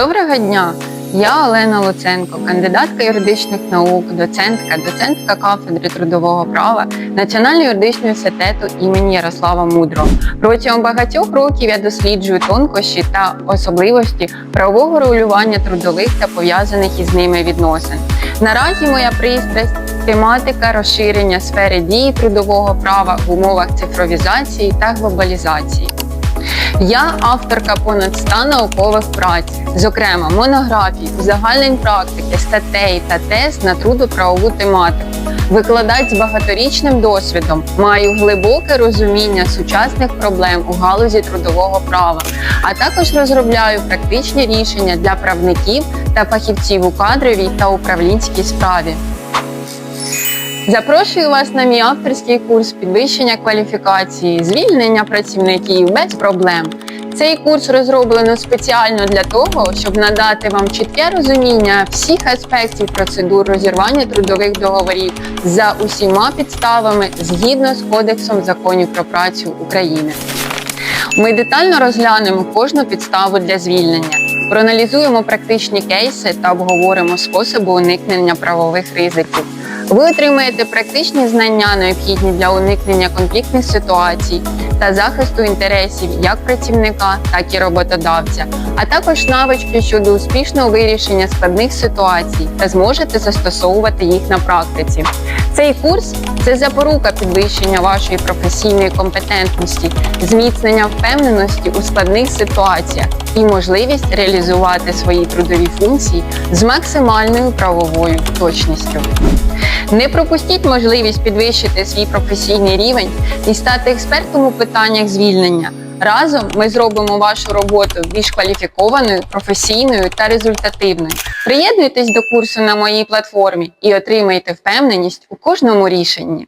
Доброго дня! Я Олена Луценко, кандидатка юридичних наук, доцентка, доцентка кафедри трудового права Національного юридичного університету імені Ярослава Мудрого. Протягом багатьох років я досліджую тонкощі та особливості правового регулювання трудових та пов'язаних із ними відносин. Наразі моя пристрасть тематика розширення сфери дії трудового права в умовах цифровізації та глобалізації. Я авторка понад 100 наукових праць, зокрема монографій, узагальнень практики, статей та тез на трудоправову тематику. Викладач з багаторічним досвідом маю глибоке розуміння сучасних проблем у галузі трудового права, а також розробляю практичні рішення для правників та фахівців у кадровій та управлінській справі. Запрошую вас на мій авторський курс підвищення кваліфікації, звільнення працівників без проблем. Цей курс розроблено спеціально для того, щоб надати вам чітке розуміння всіх аспектів процедур розірвання трудових договорів за усіма підставами згідно з Кодексом законів про працю України. Ми детально розглянемо кожну підставу для звільнення, проаналізуємо практичні кейси та обговоримо способи уникнення правових ризиків. Ви отримаєте практичні знання, необхідні для уникнення конфліктних ситуацій та захисту інтересів як працівника, так і роботодавця, а також навички щодо успішного вирішення складних ситуацій та зможете застосовувати їх на практиці. Цей курс це запорука підвищення вашої професійної компетентності, зміцнення впевненості у складних ситуаціях і можливість реалізувати свої трудові функції з максимальною правовою точністю. Не пропустіть можливість підвищити свій професійний рівень і стати експертом у питаннях звільнення. Разом ми зробимо вашу роботу більш кваліфікованою, професійною та результативною. Приєднуйтесь до курсу на моїй платформі і отримайте впевненість у кожному рішенні.